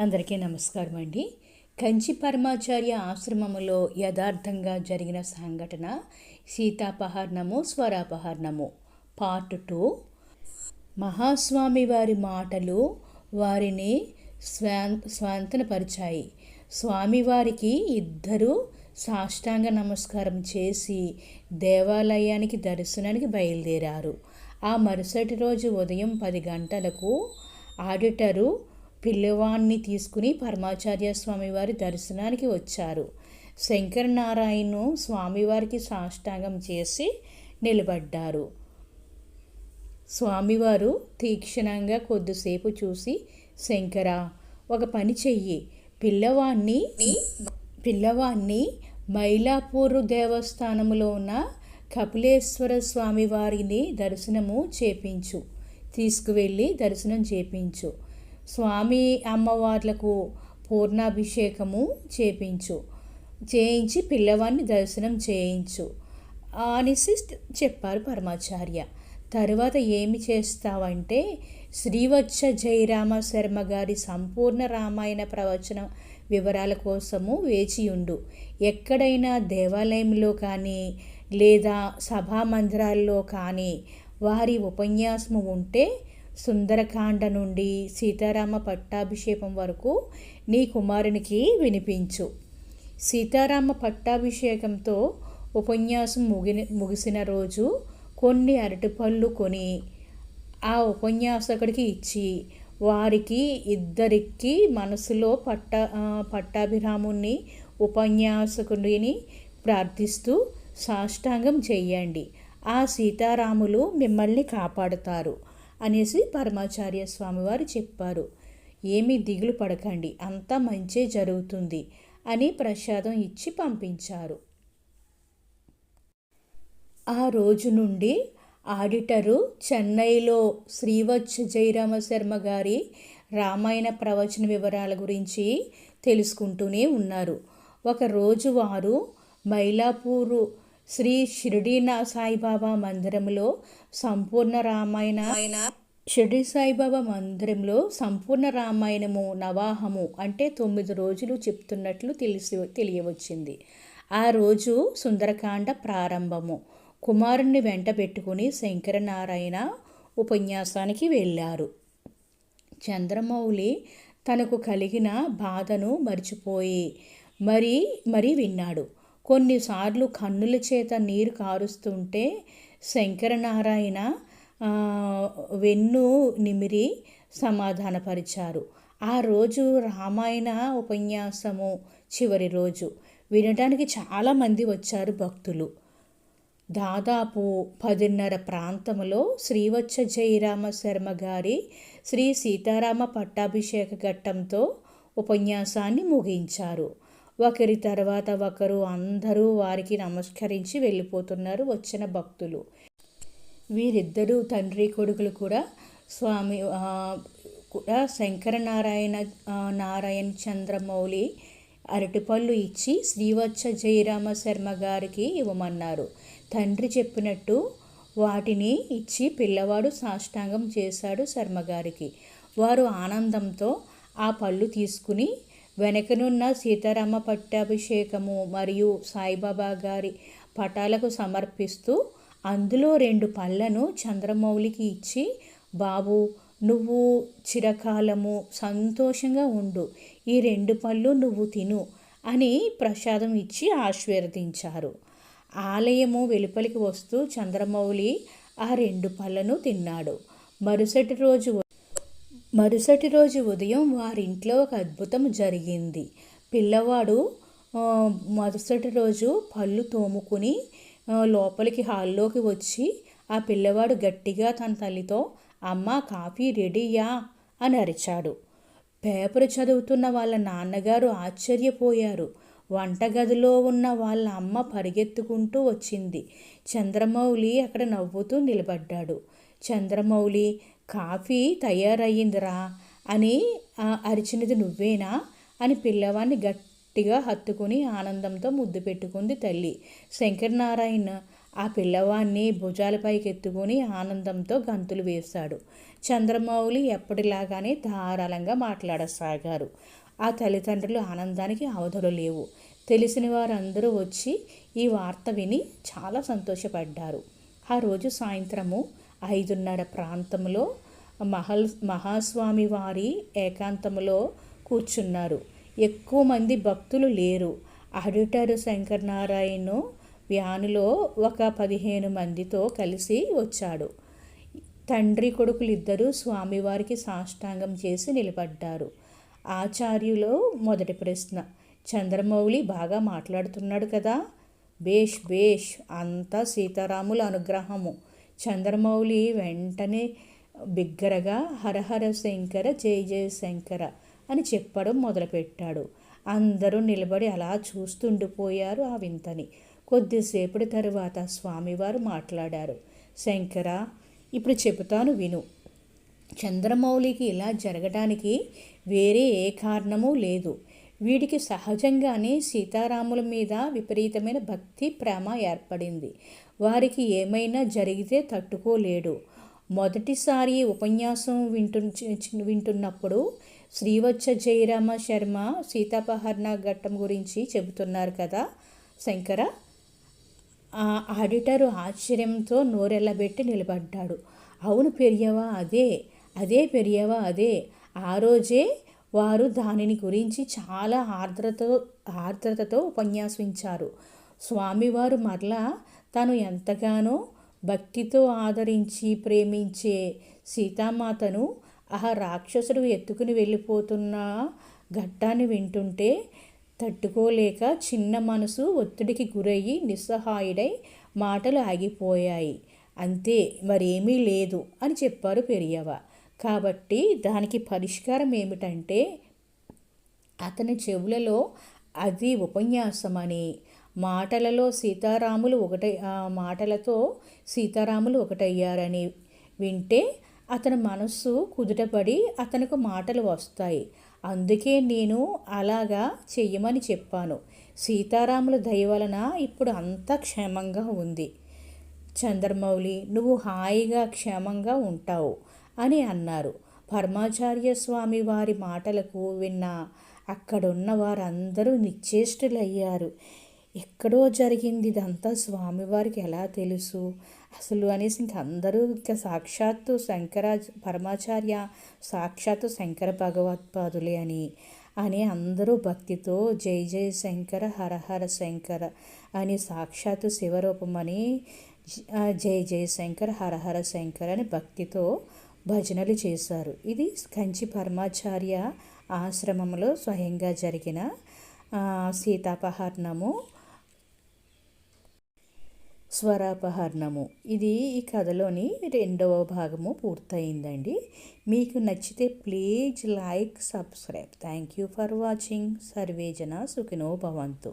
అందరికీ నమస్కారం అండి. కంచి పరమాచార్య ఆశ్రమములో యథార్థంగా జరిగిన సంఘటన సీతాపహరణము స్వరాపహరణము. Part two. మహాస్వామి వారి మాటలు వారిని స్వా స్వాంతనపరిచాయి. స్వామివారికి ఇద్దరు సాష్టాంగ నమస్కారం చేసి దేవాలయానికి దర్శనానికి బయలుదేరారు. ఆ మరుసటి రోజు ఉదయం పది గంటలకు ఆడిటరు పిల్లవాణ్ణి తీసుకుని పరమాచార్య స్వామివారి దర్శనానికి వచ్చారు. శంకరనారాయణను స్వామివారికి సాష్టాంగం చేసి నిలబడ్డారు. స్వామివారు తీక్షణంగా కొద్దిసేపు చూసి శంకర ఒక పని చెయ్యి. పిల్లవాణ్ణి పిల్లవాణ్ణి మైలాపూర్ దేవస్థానంలో ఉన్న కపిలేశ్వర స్వామి వారిని దర్శనము చేపించు. తీసుకువెళ్ళి దర్శనం చేపించు. స్వామి అమ్మవార్లకు పూర్ణాభిషేకము చేపించు చేయించి పిల్లవాడిని దర్శనం చేయించు అనేసి చెప్పారు పరమాచార్య. తర్వాత ఏమి చేస్తావంటే శ్రీవత్స జయరామ శర్మ గారి సంపూర్ణ రామాయణ ప్రవచన వివరాల కోసము వేచి ఉండు. ఎక్కడైనా దేవాలయంలో కానీ లేదా సభా మందిరాల్లో కానీ వారి ఉపన్యాసము ఉంటే సుందరకాండ నుండి సీతారామ పట్టాభిషేకం వరకు నీ కుమారునికి వినిపించు. సీతారామ పట్టాభిషేకంతో ఉపన్యాసం ముగిన ముగిసిన రోజు కొన్ని అరటిపళ్ళు కొని ఆ ఉపన్యాసకుడికి ఇచ్చి వారికి ఇద్దరికి మనసులో పట్ట పట్టాభిరాముని ఉపన్యాసకుడిని ప్రార్థిస్తూ సాష్టాంగం చెయ్యండి. ఆ సీతారాములు మిమ్మల్ని కాపాడుతారు. అనేసి పరమాచార్య స్వామివారు చెప్పారు. ఏమీ దిగులు పడకండి అంతా మంచే జరుగుతుంది అని ప్రసాదం ఇచ్చి పంపించారు. ఆ రోజు నుండి ఆడిటరు చెన్నైలో శ్రీవత్స జయరామ శర్మ గారి రామాయణ ప్రవచన వివరాల గురించి తెలుసుకుంటూనే ఉన్నారు. ఒకరోజు వారు మైలాపూరు శ్రీ షిరిడీనా సాయిబాబా మందిరంలో సంపూర్ణ రామాయణ షిరిడి సాయిబాబా మందిరంలో సంపూర్ణ రామాయణము నవాహము అంటే తొమ్మిది రోజులు చెప్తున్నట్లు తెలిసి తెలియవచ్చింది. ఆ రోజు సుందరకాండ ప్రారంభము. కుమారుణ్ణి వెంట పెట్టుకుని శంకరనారాయణ ఉపన్యాసానికి వెళ్ళారు. చంద్రమౌళి తనకు కలిగిన బాధను మర్చిపోయి మరీ మరీ విన్నాడు. కొన్నిసార్లు కన్నుల చేత నీరు కారుస్తుంటే శంకరనారాయణ వెన్ను నిమిరి సమాధానపరిచారు. ఆ రోజు రామాయణ ఉపన్యాసము చివరి రోజు. వినడానికి చాలామంది వచ్చారు భక్తులు. దాదాపు పదిన్నర ప్రాంతంలో శ్రీవత్స జయరామ శర్మ గారి శ్రీ సీతారామ పట్టాభిషేక ఘట్టంతో ఉపన్యాసాన్ని ముగించారు. ఒకరి తర్వాత ఒకరు అందరూ వారికి నమస్కరించి వెళ్ళిపోతున్నారు వచ్చిన భక్తులు. వీరిద్దరూ తండ్రి కొడుకులు కూడా స్వామి కూడా శంకరనారాయణ నారాయణ చంద్రమౌళి అరటిపళ్ళు ఇచ్చి శ్రీవత్స జయరామ శర్మ గారికి ఇవ్వమన్నారు. తండ్రి చెప్పినట్టు వాటిని ఇచ్చి పిల్లవాడు సాష్టాంగం చేశాడు శర్మగారికి వారు ఆనందంతో ఆ పళ్ళు తీసుకుని వెనకనున్న సీతారామ పట్టాభిషేకము మరియు సాయిబాబా గారి పటాలకు సమర్పిస్తూ అందులో రెండు పళ్ళను చంద్రమౌళికి ఇచ్చి బాబు నువ్వు చిరకాలము సంతోషంగా ఉండు. ఈ రెండు పళ్ళు నువ్వు తిను అని ప్రసాదం ఇచ్చి ఆశీర్వదించారు. ఆలయము వెలుపలికి వస్తూ చంద్రమౌళి ఆ రెండు పళ్ళను తిన్నాడు. మరుసటి రోజు మరుసటి రోజు ఉదయం వారింట్లో ఒక అద్భుతం జరిగింది. పిల్లవాడు మరుసటి రోజు పళ్ళు తోముకుని లోపలికి హాల్లోకి వచ్చి ఆ పిల్లవాడు గట్టిగా తన తల్లితో అమ్మ కాఫీ రెడీయా అని అరిచాడు. పేపర్ చదువుతున్న వాళ్ళ నాన్నగారు ఆశ్చర్యపోయారు. వంటగదిలో ఉన్న వాళ్ళ అమ్మ పరిగెత్తుకుంటూ వచ్చింది. చంద్రమౌళి అక్కడ నవ్వుతూ నిలబడ్డాడు. చంద్రమౌళి కాఫీ తయారయ్యిందిరా అని అరిచినది నువ్వేనా? అని పిల్లవాడిని గట్టిగా హత్తుకుని ఆనందంతో ముద్దు పెట్టుకుంది తల్లి. శంకరనారాయణ ఆ పిల్లవాడిని భుజాలపైకి ఎత్తుకుని ఆనందంతో గంతులు వేశాడు. చంద్రమౌళి ఎప్పటిలాగానే ధారాళంగా మాట్లాడసాగారు. ఆ తల్లిదండ్రులు ఆనందానికి అవధులు లేవు. తెలిసిన వారందరూ వచ్చి ఈ వార్త విని చాలా సంతోషపడ్డారు. ఆ రోజు సాయంత్రము ఐదున్నర ప్రాంతంలో మహల్ మహాస్వామి వారి ఏకాంతంలో కూర్చున్నారు. ఎక్కువ మంది భక్తులు లేరు. ఆడిటర్ శంకరనారాయణ వ్యానులో ఒక పదిహేను మందితో కలిసి వచ్చాడు. తండ్రి కొడుకులు ఇద్దరూ స్వామివారికి సాష్టాంగం చేసి నిలబడ్డారు. ఆచార్యులో మొదటి ప్రశ్న చంద్రమౌళి బాగా మాట్లాడుతున్నాడు కదా? బేష్ బేష్ అంతా సీతారాముల అనుగ్రహము. చంద్రమౌళి వెంటనే బిగ్గరగా హరహర శంకర జయ జయ శంకర అని చెప్పడం మొదలుపెట్టాడు. అందరూ నిలబడి అలా చూస్తుండిపోయారు ఆ వింతని. కొద్దిసేపటి తరువాత స్వామివారు మాట్లాడారు. శంకర ఇప్పుడు చెబుతాను విను. చంద్రమౌళికి ఇలా జరగడానికి వేరే ఏ కారణమూ లేదు. వీడికి సహజంగానే సీతారాముల మీద విపరీతమైన భక్తి ప్రేమ ఏర్పడింది. వారికి ఏమైనా జరిగితే తట్టుకోలేడు. మొదటిసారి ఉపన్యాసం వింటు వింటున్నప్పుడు శ్రీవత్స జయరామ శర్మ సీతాపహరణ ఘట్టం గురించి చెబుతున్నారు కదా శంకర. ఆ ఆడిటరు ఆశ్చర్యంతో నోరెల్లబెట్టి నిలబడ్డాడు. అవును పెరియవా అదే అదే పెరియవా అదే. ఆ రోజే వారు దానిని గురించి చాలా ఆర్ద్రతో ఆర్ద్రతతో ఉపన్యాసించారు. స్వామివారు మరలా తను ఎంతగానో భక్తితో ఆదరించి ప్రేమించే సీతామాతను ఆ రాక్షసుడు ఎత్తుకుని వెళ్ళిపోతున్న ఘట్టాన్ని వింటుంటే తట్టుకోలేక చిన్న మనసు ఒత్తిడికి గురయ్యి నిస్సహాయుడై మాటలు ఆగిపోయాయి. అంతే మరేమీ లేదు అని చెప్పారు పెరియవ. కాబట్టి దానికి పరిష్కారం ఏమిటంటే అతని చెవులలో అది ఉపన్యాసమని మాటలలో సీతారాములు ఒకటై మాటలతో సీతారాములు ఒకటయ్యారని వింటే అతని మనస్సు కుదుటపడి అతనికి మాటలు వస్తాయి. అందుకే నేను అలాగా చెయ్యమని చెప్పాను. సీతారాముల దయ వలన ఇప్పుడు అంతా క్షేమంగా ఉంది. చంద్రమౌళి నువ్వు హాయిగా క్షేమంగా ఉంటావు అని అన్నారు. పరమాచార్య స్వామి వారి మాటలకు విన్న అక్కడున్న వారందరూ నిశ్చేష్టులయ్యారు. ఎక్కడో జరిగింది ఇదంతా స్వామివారికి ఎలా తెలుసు? అసలు అనేసి ఇంక అందరూ ఇంకా సాక్షాత్తు శంకరా పరమాచార్య సాక్షాత్తు శంకర భగవత్పాదులే అని అని అందరూ భక్తితో జై జై శంకర హర హర శంకర అని సాక్షాత్తు శివరూపమని జై జై శంకర హర హర శంకర అని భక్తితో భజనలు చేశారు. ఇది కంచి పరమాచార్య ఆశ్రమంలో స్వయంగా జరిగిన సీతాపహరణము. స్వరాపహరణము. ఇది ఈ కథలోని రెండవ భాగము పూర్తయిందండి. మీకు నచ్చితే please like subscribe. Thank you for watching. సర్వేజన సుఖినో భవంతు.